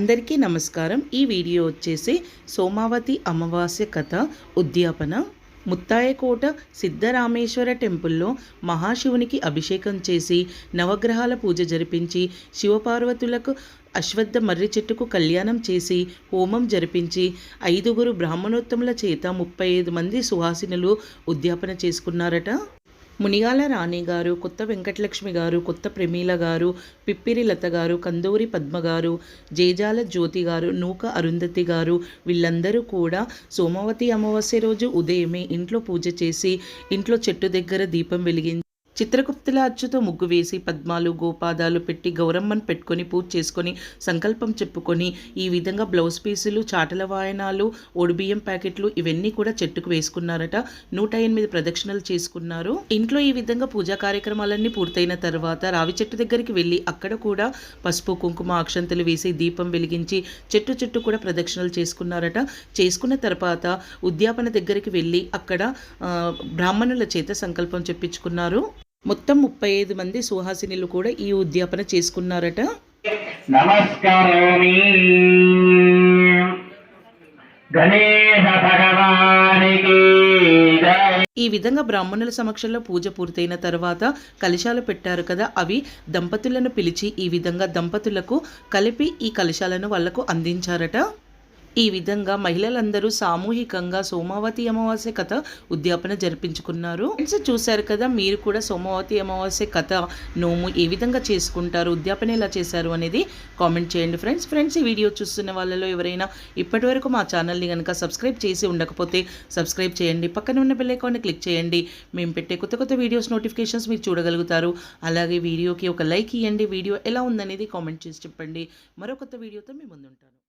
అందరికీ నమస్కారం. ఈ వీడియో వచ్చేసి సోమావతి అమావాస్య కథ ఉద్యాపన. ముత్తాయకోట సిద్ధరామేశ్వర టెంపుల్లో మహాశివునికి అభిషేకం చేసి నవగ్రహాల పూజ జరిపించి శివపార్వతులకు అశ్వత్థ మర్రి చెట్టుకు కళ్యాణం చేసి హోమం జరిపించి ఐదుగురు బ్రాహ్మణోత్తముల చేత ముప్పై ఐదు మంది సుహాసినులు ఉద్యాపన చేసుకున్నారట. మునిగాల రాణి గారు కొత్త వెంకటలక్ష్మి గారు కొత్త ప్రమీల గారు పిప్పిరి లత గారు కందూరి పద్మ గారు జేజాల జ్యోతి గారు నూక అరుంధతి గారు వీళ్ళందరూ కూడా సోమవతి అమావాస్య రోజు ఉదయమే ఇంట్లో పూజ చేసి ఇంట్లో చెట్టు దగ్గర దీపం వెలిగించి చిత్రగుప్తుల అచ్చుతో ముగ్గు వేసి పద్మాలు గోపాదాలు పెట్టి గౌరమ్మను పెట్టుకొని పూజ చేసుకొని సంకల్పం చెప్పుకొని ఈ విధంగా బ్లౌజ్ పీసులు చాటల వాయనాలు ఒడిబియ్యం ప్యాకెట్లు ఇవన్నీ కూడా చెట్టుకు వేసుకున్నారట. నూట ఎనిమిది ప్రదక్షిణలు చేసుకున్నారు. ఇంట్లో ఈ విధంగా పూజా కార్యక్రమాలన్నీ పూర్తయిన తర్వాత రావి చెట్టు దగ్గరికి వెళ్ళి అక్కడ కూడా పసుపు కుంకుమ అక్షంతలు వేసి దీపం వెలిగించి చెట్టు చుట్టూ కూడా ప్రదక్షిణలు చేసుకున్నారట. చేసుకున్న తర్వాత ఉద్యాపన దగ్గరికి వెళ్ళి అక్కడ బ్రాహ్మణుల చేత సంకల్పం చెప్పించుకున్నారు. మొత్తం ముప్పై ఐదు మంది సుహాసినులు కూడా ఈ ఉద్యాపన చేసుకున్నారట. నమస్కరోమి. గణేశ భగవానికి ఈ విధంగా బ్రాహ్మణుల సమక్షంలో పూజ పూర్తయిన తర్వాత కలశాలు పెట్టారు కదా అవి దంపతులను పిలిచి ఈ విధంగా దంపతులకు కలిపి ఈ కలశాలను వాళ్ళకు అందించారట. ఈ విధంగా మహిళలందరూ సామూహికంగా సోమావతి అమావాస్య కథ ఉద్యాపన జరిపించుకున్నారు. ఫ్రెండ్స్ చూశారు కదా మీరు కూడా సోమావతి అమావాస్య కథ నోము ఏ విధంగా చేసుకుంటారు ఉద్యాపన ఎలా చేశారు అనేది కామెంట్ చేయండి. ఫ్రెండ్స్ ఫ్రెండ్స్ ఈ వీడియో చూస్తున్న వాళ్ళలో ఎవరైనా ఇప్పటివరకు మా ఛానల్ని కనుక సబ్స్క్రైబ్ చేసి ఉండకపోతే సబ్స్క్రైబ్ చేయండి. పక్కన ఉన్న బెల్లైకాన్ని క్లిక్ చేయండి. మేము పెట్టే కొత్త కొత్త వీడియోస్ నోటిఫికేషన్స్ మీరు చూడగలుగుతారు. అలాగే వీడియోకి ఒక లైక్ ఇవ్వండి వీడియో ఎలా ఉందనేది కామెంట్ చేసి చెప్పండి. మరో కొత్త వీడియోతో మీ ముందుంటాను.